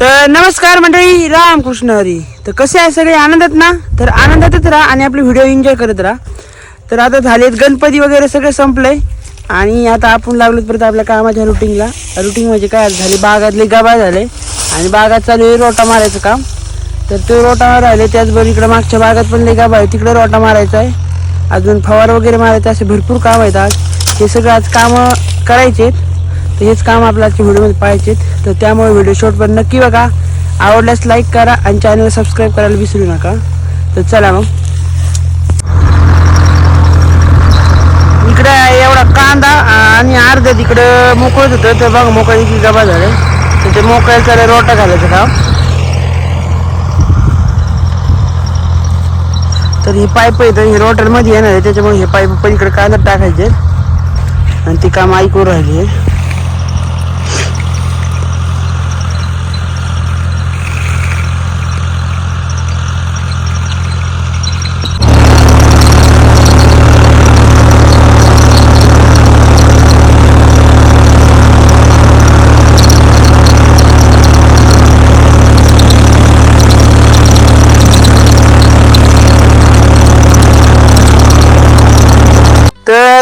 तर नमस्कार मंडळी रामकृष्ण हरी. तर कसे आहे सगळे? आनंदात ना? तर आनंदातच राहा आणि आपले व्हिडिओ एन्जॉय करत राहा. तर आता झालेत गणपती वगैरे सगळे संपलंय आणि आता आपण लागलो परत आपल्या कामाच्या रुटीनला. रुटीन म्हणजे काय? झाले बागातले गबा झाले. आणि बागात चालू आहे रोटा मारायचं काम. तर ते रोटा राहिले त्याचबरोबर इकडे मागच्या बागात पण लई गाभा आहे. तिकडे रोटा मारायचा आहे. अजून फवार वगैरे मारायचं असे भरपूर काम आहेत आज. हे सगळं आज कामं करायचे तर हेच काम आपल्या आजच्या व्हिडिओमध्ये पाहायचे तर त्यामुळे व्हिडिओ शॉर्टपर्यंत नक्की बघा. आवडल्यास लाईक करा आणि चॅनल सबस्क्राईब करायला विसरू नका. तर चला मग. इकडे एवढा कांदा आणि अर्ध्या तिकडं मोकळत होतं. तर बघ मोकळी गबा झाले. तर ते मोकळ्या चालेल रोटा घालायचं काम तर ही पाईप येतं हे रोटरमध्ये येणार आहे. त्याच्यामुळे हे पाईप पण इकडे कांदा टाकायचे आणि ती काम ऐकून राहिली. आहे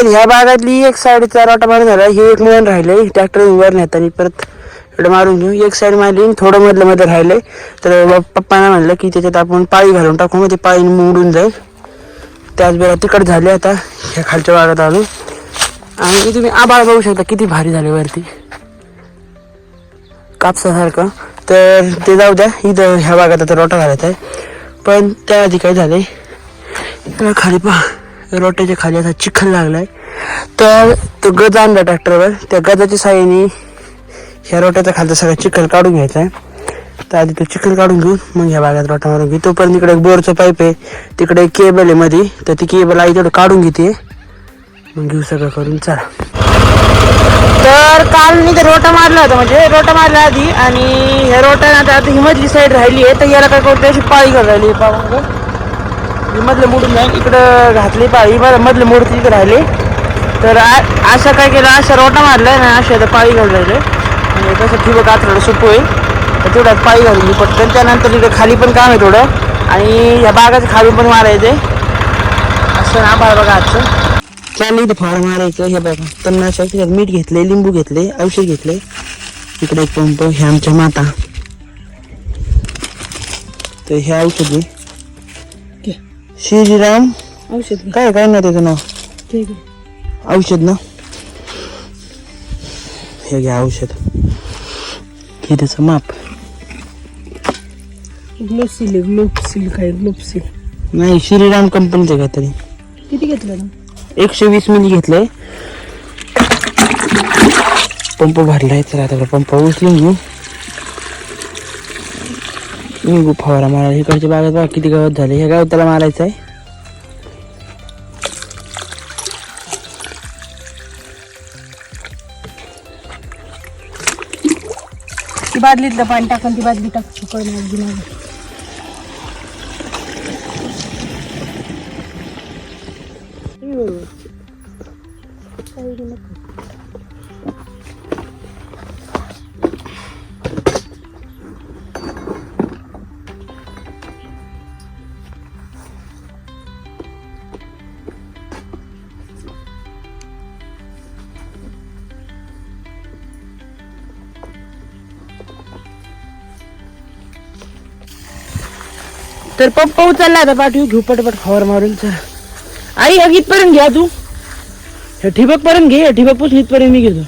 तर ह्या भागातली एक साईडचा रोटा मारून झाला. हे एक मिळून राहिले. ट्रॅक्टर वर नेतानी परत इकडे मारून घेऊ एक साईड मारली थोडं मधलं मध्ये राहिले. तर ब- पप्पांना म्हणलं की त्याच्यात आपण पाळी घालून टाकू. मग ते पाळी मोडून जाईल. त्याचबरोबर तिकड झाले आता. ह्या खालच्या भागात आलो. आणि तुम्ही आभाळ बघू शकता किती भारी झाले वरती. कापसासारखं. तर ते जाऊ द्या. इथं ह्या भागात आता रोटा घालायचा आहे. पण त्याआधी काय झाले? खाली पहा. रोट्याच्या खाली असा चिखल लागलाय. तर तो गज आणला ट्रॅक्टरवर. त्या गजाच्या साहाय्याने ह्या रोट्याचा खालचा सगळा चिखल काढून घ्यायचा आहे. तर आधी तो चिखल काढून घेऊन मग ह्या भागात रोटा मारून घेऊ तोपर्यंत इकडे एक बोरचं पाईप आहे. तिकडे एक केबल आहे मध्ये तर ती केबल आई तेवढं काढून घेते. मग घेऊ सगळं करून चला. तर काल मी ते रोटा मारला होता म्हणजे रोटा मारला आधी आणि ह्या रोटा आता आता ही मधली साईड राहिली आहे. तर याला काय करतो अशी पाळी घालून राहिली आहे पाहून. ही मधलं मोडून जाईल इकडं घातली पाळी बरं मधलं मोडती इकडे राहिले. तर आ- असं काय केलं असं रोटा मारलाय ना अशा आता पाळी घालून राहिले. म्हणजे तसं ठिबक आथरडं सोपं आहे तर तेवढ्यात पाळी घालून घेऊ. पटकन त्यानंतर इकडे खाली पण काम आहे थोडं. आणि ह्या बागाचं खाली पण मारायचं असं ना बाळ बघा आजचं. चाललं इथं फार मारायचं. हे बघा तणनाशक मीठ घेतले लिंबू घेतले औषध घेतले इकडे एक पंप हे आमच्या माता. तर हे औषध आहे. श्रीराम औषध. काय काय ना त्याचं नाव? औषध ना? हे घ्या औषध. हे त्याचं माप. ग्लोसिल ग्लोपसिल काय ग्लोपसिल नाही श्रीराम कंपनीचं काहीतरी. किती घेतलं ना? एकशे वीस मिली घेतलंय. पंप भरलाय तर आता पंप उचलून घेऊ. निघू फवारा मारा. इकडच्या बागात बघा किती गवत झाले. ह्या गावात त्याला मारायचं आहे. ती बादलीतलं पाणी टाकून ती बादली टाक सुकळ मागली मागे? तर पंप उचलला आता पाठवू घेऊ पटपट फवार मारून चल. आई अग इथपर्यंत घ्या तू. हे ठिबक पर्यंत घे ठिबकपासून इथपर्यंत मी घेतो.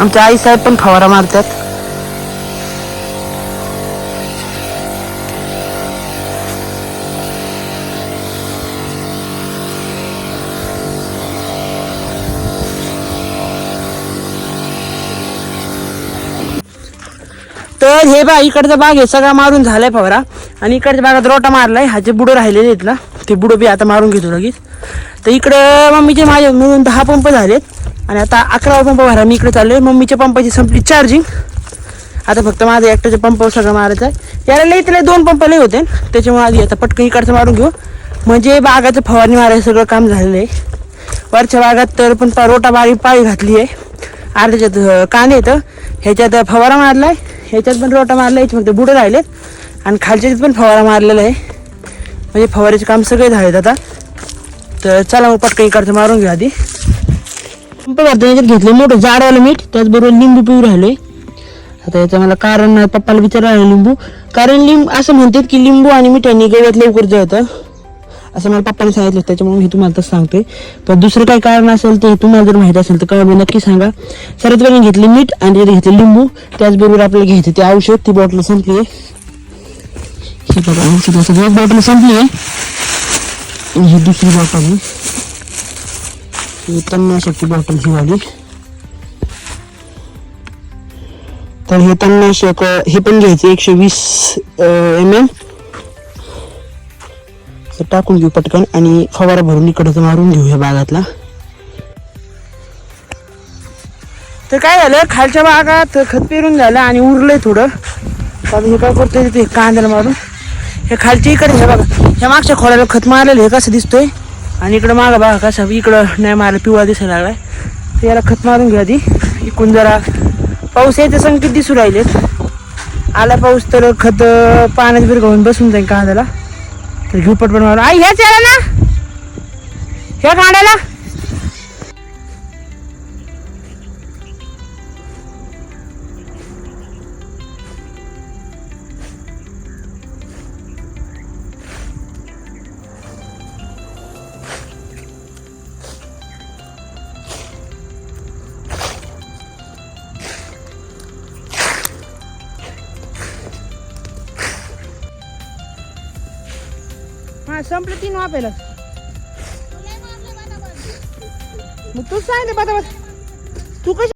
आमच्या आई साहेब पण फवारा मारतात. तर हे बा इकडचा बाग आहे सगळा मारून झालाय फवारा. आणि इकडच्या बागात रोटा मारलाय हा जे बुडं राहिलेले आहेत ना ते बुडं बी आता मारून घेतो लगेच. तर इकडं मम्मीचे माझे मिळून दहा पंप झालेत. आणि आता अकरावा पंप भरा मी इकडे चाललोय. मम्मीच्या पंपाची संपली चार्जिंग आता फक्त माझं एकट्याच्या पंपावर सगळं मारायचं आहे. याला लई त्याला दोन पंप लई होते. त्याच्यामुळे आधी आता पटकन इकडचं मारून घेऊ. म्हणजे बागाचं फवारणी मारायचं सगळं काम झालेलं आहे. वरच्या बागात तर पण पा- रोटा बारी पाळी घातली आहे. अर्ध्याच्यात कांदे येतं ह्याच्यात फवारा मारलाय. ह्याच्यात पण रोटा मारला याचे फक्त बुडं राहिलेत. आणि खालच्यात पण फवारा मारलेला आहे. म्हणजे फवाऱ्याचे काम सगळे झालेत आता. तर चला मग पटकन इकडचं मारून घ्या आधी. पंप भरताना याच्यात घेतलं मोठं जाडवालं मीठ त्याचबरोबर लिंबू पिऊ राहिले आता याचं मला कारण पप्पाला विचारायला लिंबू. कारण लिंब असं म्हणतात की लिंबू आणि मिठाने गव्यात लवकर जळतं. असं मला पप्पाने सांगितलं त्याच्यामुळे मी तुम्हाला तसं सांगते. पण दुसरं काही कारण असेल ते तुम्हाला जर माहिती असेल तर कळवा नक्की सांगा. सर्वात पहिले घेतली मीठ आणि त्याच्यात घेतले लिंबू. त्याचबरोबर आपल्याला घ्यायचं ते औषध ती बॉटल संपली आहे. ही बघा औषधाचं एक बॉटल संपली आहे. आणि ही दुसरी बॉटल आहे. ही तन्नाशकची बॉटल ही वाली. तर हे तणनाशक हे पण घ्यायचे एकशे वीस एम एल टाकून घेऊ पटकन आणि फवारा भरून इकडचं मारून घेऊ या बागातला तर काय झालं? खालच्या बागात खत पेरून झालं आणि उरलंय थोडं. तर हे काय करतोय ते कांद्याला मारून. हे खालच्या इकडे हे बघा ह्या मागच्या खोड्याला खत मारलेलं हे कसं दिसतोय? आणि इकडं मागं बघा कसं इकडं नाही मारलं पिवळा दिसायला लागलाय. तर याला खत मारून घ्या आधी. इकडून जरा पाऊस यायचे संकेत दिसू राहिलेत. आला पाऊस तर खत पाण्यात विरघळून बसून जाईल कांद्याला. घेऊ पटपट मारून आई ह्याच याला ना ह्या कांद्याला हा संपलं तीन वापेला मग तूच सांगितलं बघा तू कशी